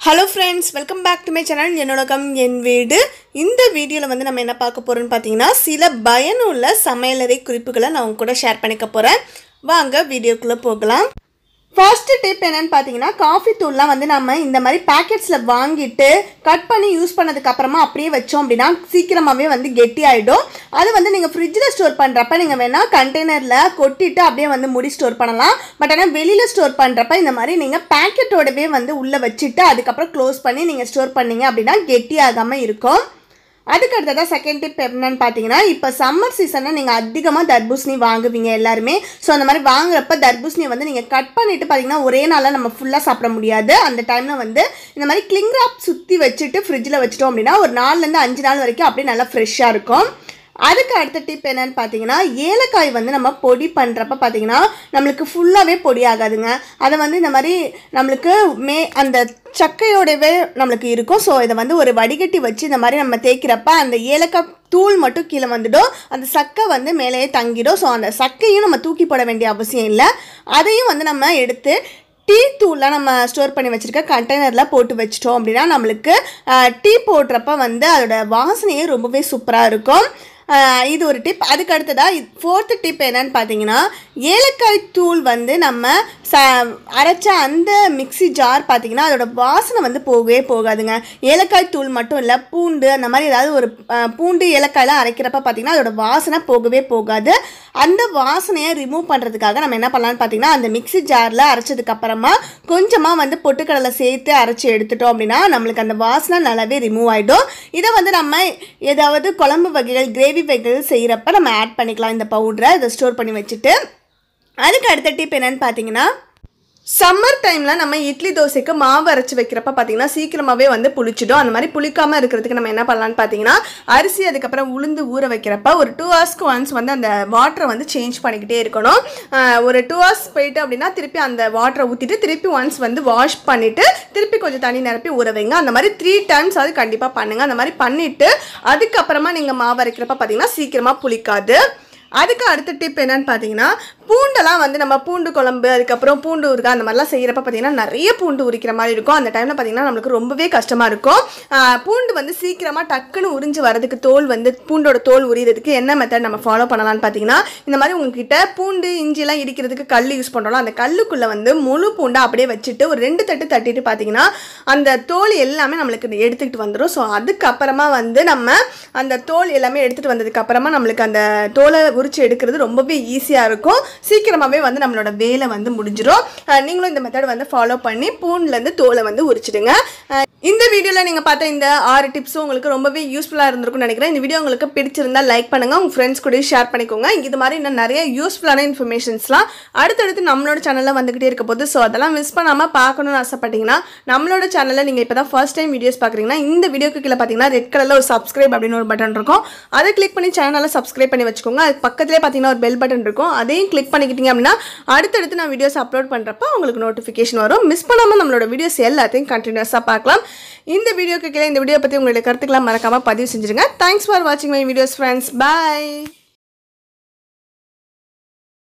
Hello friends welcome back to my channel என்னோடகம் என் வீடு. இந்த வீடியோவில் வந்து நம்ம என்ன பார்க்க போகிறோம்னு பார்த்தீங்கன்னா சில பயனுள்ள சமையலறை குறிப்புகளை நான் உங்க கூட ஷேர் பண்ணிக்க போகிறேன் வாங்க வீடியோக்குள்ளே போகலாம். ஃபர்ஸ்ட் டிப் என்னன்னு பார்த்தீங்கன்னா காஃபி தூள்லாம் வந்து நம்ம இந்த மாதிரி பேக்கெட்ஸில் வாங்கிட்டு கட் பண்ணி யூஸ் பண்ணதுக்கு அப்புறமா அப்படியே வச்சோம் அப்படின்னா சீக்கிரமாகவே வந்து கெட்டி ஆகிடும் அது வந்து நீங்கள் ஃப்ரிட்ஜில் ஸ்டோர் பண்ணுறப்ப நீங்கள் வேணால் கண்டெய்னரில் கொட்டிட்டு அப்படியே வந்து முடி ஸ்டோர் பண்ணலாம். பட் ஆனால் வெளியில் ஸ்டோர் பண்ணுறப்ப இந்த மாதிரி நீங்கள் பேக்கெட்டோடவே வந்து உள்ளே வச்சுட்டு அதுக்கப்புறம் க்ளோஸ் பண்ணி நீங்கள் ஸ்டோர் பண்ணீங்க அப்படின்னா கெட்டி ஆகாமல் இருக்கும். அதுக்கு அடுத்ததாக செகண்ட் டிப் என்னன்னு பார்த்தீங்கன்னா இப்போ சம்மர் சீசனில் நீங்கள் அதிகமாக தர்பூசணி வாங்குவீங்க எல்லாருமே. ஸோ அந்த மாதிரி வாங்குறப்ப தர்பூசணியை வந்து நீங்கள் கட் பண்ணிவிட்டு பார்த்தீங்கன்னா ஒரே நாளில் நம்ம ஃபுல்லாக சாப்பிட முடியாது. அந்த டைமில் வந்து இந்த மாதிரி கிளிங் ராப் சுற்றி வச்சுட்டு ஃப்ரிட்ஜில் வச்சிட்டோம் அப்படின்னா ஒரு நாலுலேருந்து அஞ்சு நாள் வரைக்கும் அப்படியே நல்லா ஃப்ரெஷ்ஷாக இருக்கும். அதுக்கு அடுத்த டிப் என்னன்னு பார்த்தீங்கன்னா ஏலக்காய் வந்து நம்ம பொடி பண்ணுறப்ப பார்த்தீங்கன்னா நம்மளுக்கு ஃபுல்லாகவே பொடி ஆகாதுங்க. அதை வந்து இந்த மாதிரி நம்மளுக்கு மே அந்த சக்கையோடவே நம்மளுக்கு இருக்கும். ஸோ இதை வந்து ஒரு வடிகட்டி வச்சு இந்த மாதிரி நம்ம தேய்க்கிறப்ப அந்த ஏலக்காய் தூள் மட்டும் கீழே வந்துடும். அந்த சக்கை வந்து மேலேயே தங்கிடும். ஸோ அந்த சக்கையும் நம்ம தூக்கி போட வேண்டிய அவசியம் இல்லை. அதையும் வந்து நம்ம எடுத்து டீ தூள்லாம் நம்ம ஸ்டோர் பண்ணி வச்சுருக்க கண்டெய்னரில் போட்டு வச்சிட்டோம் அப்படின்னா நம்மளுக்கு டீ போடுறப்ப வந்து அதோட வாசனையே ரொம்பவே சூப்பராக இருக்கும். இது ஒரு டிப் அதுக்கு அடுத்ததாக ஃபோர்த்து டிப் என்னன்னு பார்த்தீங்கன்னா ஏலக்காய் தூள் வந்து நம்ம ச அரைச்ச அந்த மிக்ஸி ஜார் பார்த்தீங்கன்னா அதோட வாசனை வந்து போகவே போகாதுங்க. ஏலக்காய் தூள் மட்டும் இல்லை பூண்டு அந்த மாதிரி ஏதாவது ஒரு பூண்டு ஏலக்காயெலாம் அரைக்கிறப்ப பார்த்தீங்கன்னா அதோட வாசனை போகவே போகாது. அந்த வாசனையை ரிமூவ் பண்ணுறதுக்காக நம்ம என்ன பண்ணலான்னு பார்த்தீங்கன்னா அந்த மிக்ஸி ஜாரில் அரைச்சதுக்கப்புறமா கொஞ்சமாக வந்து பொட்டுக்கடலை சேர்த்து அரைச்சி எடுத்துட்டோம் அப்படின்னா நம்மளுக்கு அந்த வாசனை நல்லாவே ரிமூவ் ஆகிடும் இதை வந்து நம்ம ஏதாவது குழம்பு வகைகள் கிரேவி வகைகள் செய்கிறப்ப நம்ம ஆட் பண்ணிக்கலாம். இந்த பவுடரை இதை ஸ்டோர் பண்ணி வச்சுட்டு அதுக்கு அடுத்த டிப் என்னன்னு பார்த்தீங்கன்னா சம்மர் டைமில் நம்ம இட்லி தோசைக்கு மாவு அரைச்சி வைக்கிறப்ப பார்த்தீங்கன்னா சீக்கிரமாகவே வந்து புளிச்சிடும். அந்த மாதிரி புளிக்காமல் இருக்கிறதுக்கு நம்ம என்ன பண்ணலான்னு பார்த்தீங்கன்னா அரிசி அதுக்கப்புறம் உளுந்து ஊற வைக்கிறப்ப ஒரு டூ ஹவர்ஸ்க்கு ஒன்ஸ் வந்து அந்த வாட்டரை வந்து சேஞ்ச் பண்ணிக்கிட்டே இருக்கணும். ஒரு டூ ஹவர்ஸ் போயிட்டு அப்படின்னா திருப்பி அந்த வாட்டரை ஊற்றிட்டு திருப்பி ஒன்ஸ் வந்து வாஷ் பண்ணிவிட்டு திருப்பி கொஞ்சம் தண்ணி நிரப்பி ஊற வைங்க. அந்த மாதிரி த்ரீ டைம்ஸ் அது கண்டிப்பாக பண்ணுங்கள் அந்த மாதிரி பண்ணிவிட்டு அதுக்கப்புறமா நீங்கள் மாவு அரைக்கிறப்ப பார்த்தீங்கன்னா சீக்கிரமாக புளிக்காது. அதுக்கு அடுத்த டிப் என்னன்னு பார்த்தீங்கன்னா பூண்டெல்லாம் வந்து நம்ம பூண்டு குழம்பு அதுக்கப்புறம் பூண்டு ஊறுகாய் அந்த மாதிரிலாம் செய்கிறப்ப பார்த்தீங்கன்னா நிறைய பூண்டு உரிக்கிற மாதிரி இருக்கும். அந்த டைமில் பார்த்தீங்கன்னா நம்மளுக்கு ரொம்பவே கஷ்டமாக இருக்கும். பூண்டு வந்து சீக்கிரமாக டக்குன்னு உறிஞ்சு வரதுக்கு தோல் வந்து பூண்டோட தோல் உரியதுக்கு என்ன மெத்தட் நம்ம ஃபாலோ பண்ணலாம்னு பார்த்தீங்கன்னா இந்த மாதிரி உங்ககிட்ட பூண்டு இஞ்சிலாம் இடிக்கிறதுக்கு கல் யூஸ் பண்ணுறோம் அந்த கல்லுக்குள்ளே வந்து முழு பூண்டை அப்படியே வச்சுட்டு ஒரு ரெண்டு தட்டு தட்டிட்டு பார்த்தீங்கன்னா அந்த தோல் எல்லாமே நம்மளுக்கு எடுத்துக்கிட்டு வந்துடும் ஸோ அதுக்கப்புறமா வந்து நம்ம அந்த தோல் எல்லாமே எடுத்துகிட்டு வந்ததுக்கப்புறமா நம்மளுக்கு அந்த தோலை உரிச்சு எடுக்கிறது ரொம்பவே ஈஸியாக இருக்கும். சீக்கிரமாகவே வந்து நம்மளோட வேலை வந்து முடிஞ்சிடும் நீங்களும் இந்த மெத்தட் வந்து ஃபாலோ பண்ணி பூண்லேருந்து தோலை வந்து உரிச்சிடுங்க. இந்த வீடியோவில் நீங்கள் பார்த்த இந்த ஆறு டிப்ஸும் உங்களுக்கு ரொம்பவே யூஸ்ஃபுல்லாக இருந்திருக்கும்னு நினைக்கிறேன். இந்த வீடியோ உங்களுக்கு பிடிச்சிருந்தா லைக் பண்ணுங்கள் உங்கள் ஃப்ரெண்ட்ஸ் கூட ஷேர் பண்ணிக்கோங்க. இது மாதிரி இன்னும் நிறைய யூஸ்ஃபுல்லான இன்ஃபர்மேஷன்ஸ்லாம் அடுத்தடுத்து நம்மளோட சேனலில் வந்துக்கிட்டே இருக்க போது ஸோ அதெல்லாம் மிஸ் பண்ணாமல் பார்க்கணும்னு ஆசைப்பட்டீங்கன்னா நம்மளோட சேனலில் நீங்கள் இப்போ தான் ஃபர்ஸ்ட் டைம் வீடியோஸ் பார்க்குறீங்கன்னா இந்த வீடியோக்கு கீழே பார்த்தீங்கன்னா ரெட் கலரில் ஒரு சப்ஸ்கிரைப் அப்படின்னு ஒரு பட்டன் இருக்கும். அதை கிளிக் பண்ணி சேனலை சப்ஸ்கிரைப் பண்ணி வச்சுக்கோங்க. அது பக்கத்துலேயே பார்த்தீங்கன்னா ஒரு பெல் பட்டன் இருக்கும். அதையும் கிளிக் பண்ணிக்கிட்டீங்க அப்படின்னா அடுத்தடுத்து நான் வீடியோஸ் அப்லோட் பண்ணுறப்ப உங்களுக்கு நோட்டிஃபிகேஷன் வரும். மிஸ் பண்ணாமல் நம்மளோட வீடியோஸ் எல்லாத்தையும் கண்டினியூஸாக பார்க்கலாம். இந்த வீடியோக்கு கீழே இந்த வீடியோ பற்றி உங்களுடைய கருத்துக்கெல்லாம் மறக்காமல் பதிவு செஞ்சுருங்க. தேங்க்ஸ் ஃபார் வாட்சிங் மை வீடியோஸ் ஃப்ரெண்ட்ஸ் பை